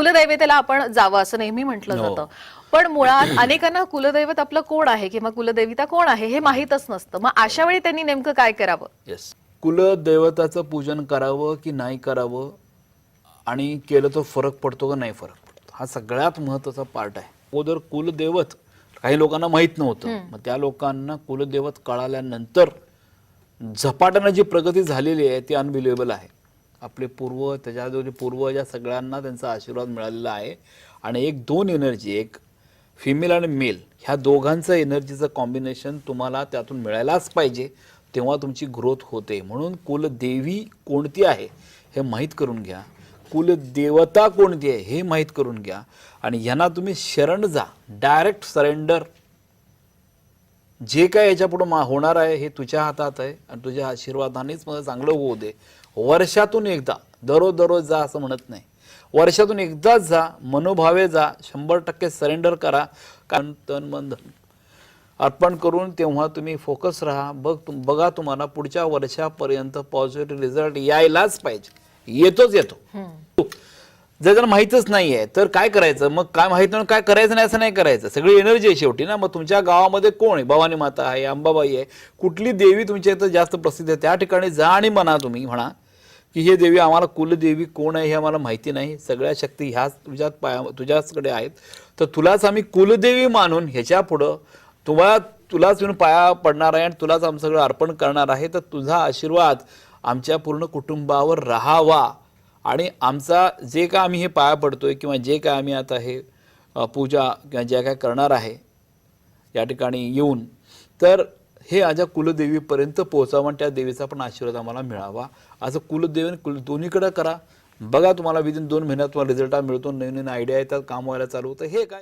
कुलदैवतेला आपण जावं असं नेहमी म्हटलं हो. जातं. पण मुळात अनेकांना कुलदैवत आपलं कोण आहे किंवा कुलदेविता कोण आहे हे माहीतच नसतं. मग अशा वेळी त्यांनी नेमकं काय करावं? येस कुलदैवताचं पूजन करावं की नाही करावं? आणि केलं तर फरक पडतो का नाही फरक पडतो? हा सगळ्यात महत्त्वाचा पार्ट आहे. अगोदर कुलदैवत काही लोकांना माहीत नव्हतं. मग त्या लोकांना कुलदैवत कळाल्यानंतर झपाट्यानं जी प्रगती झालेली आहे ती अनबिलिव्हेबल आहे. आपले पूर्व त्याच्या पूर्वज या सगळ्यांना त्यांचा आशीर्वाद मिळालेला आहे आणि एक दोन एनर्जी एक फिमेल आणि मेल ह्या दोघांचं एनर्जीचं कॉम्बिनेशन तुम्हाला त्यातून मिळायलाच पाहिजे तेव्हा तुमची ग्रोथ होते. म्हणून कुलदेवी कोणती आहे हे माहीत करून घ्या. कुलदेवता कोणती आहे हे माहीत करून घ्या. आणि ह्यांना तुम्ही शरण जा. डायरेक्ट सरेंडर जे काय याच्यापुढं मा होणार आहे हे तुझ्या हातात आहे आणि तुझ्या आशीर्वादानेच मला चांगलं होऊ दे. वर्षातून एकदा दररोज दररोज जा असं म्हणत नाही. वर्षातून एकदाच जा मनोभावे जा शंभर टक्के सरेंडर करा कारण तन मन धन. अर्पण करून तेव्हा तुम्ही फोकस राहा. बघ तुम बघा तुम्हाला पुढच्या वर्षापर्यंत पॉझिटिव्ह रिझल्ट यायलाच पाहिजे. येतोच येतो. जर त्यांना माहीतच नाही आहे तर काय करायचं? मग काय माहीत नाही काय करायचं नाही असं नाही करायचं. सगळी एनर्जी आहे शेवटी ना. मग तुमच्या गावामध्ये कोण आहे? भवानी माता आहे अंबाबाई आहे. कुठली देवी तुमच्या इथं जास्त प्रसिद्ध आहे? त्या ठिकाणी जा आणि म्हणा तुम्ही म्हणा की हे देवी आम्हाला कुलदेवी कोण आहे हे आम्हाला माहिती नाही. सगळ्या शक्ती ह्याच तुझ्यात पाया तुझ्याचकडे आहेत. तर तुलाच आम्ही कुलदेवी मानून ह्याच्या पुढं तुम्हाला तुलाच येऊन पाया पडणार आहे आणि तुलाच आमचं सगळं अर्पण करणार आहे. तर तुझा आशीर्वाद आमच्या पूर्ण कुटुंबावर राहावा. आणि आमचा जे काय आम्ही हे पाया पडतोय किंवा जे काय आम्ही आता हे पूजा किंवा जे काय करणार आहे या ठिकाणी येऊन तर हे माझ्या कुलदेवीपर्यंत पोहोचावं आणि त्या देवीचा पण आशीर्वाद आम्हाला मिळावा. असं कुलदेवी आणि कुल दोन्हीकडं करा. बघा तुम्हाला विदिन दोन महिन्यात तुम्हाला रिझल्ट मिळतो नवीन नवीन आयडिया येतात काम व्हायला चालू होतं. हे काय?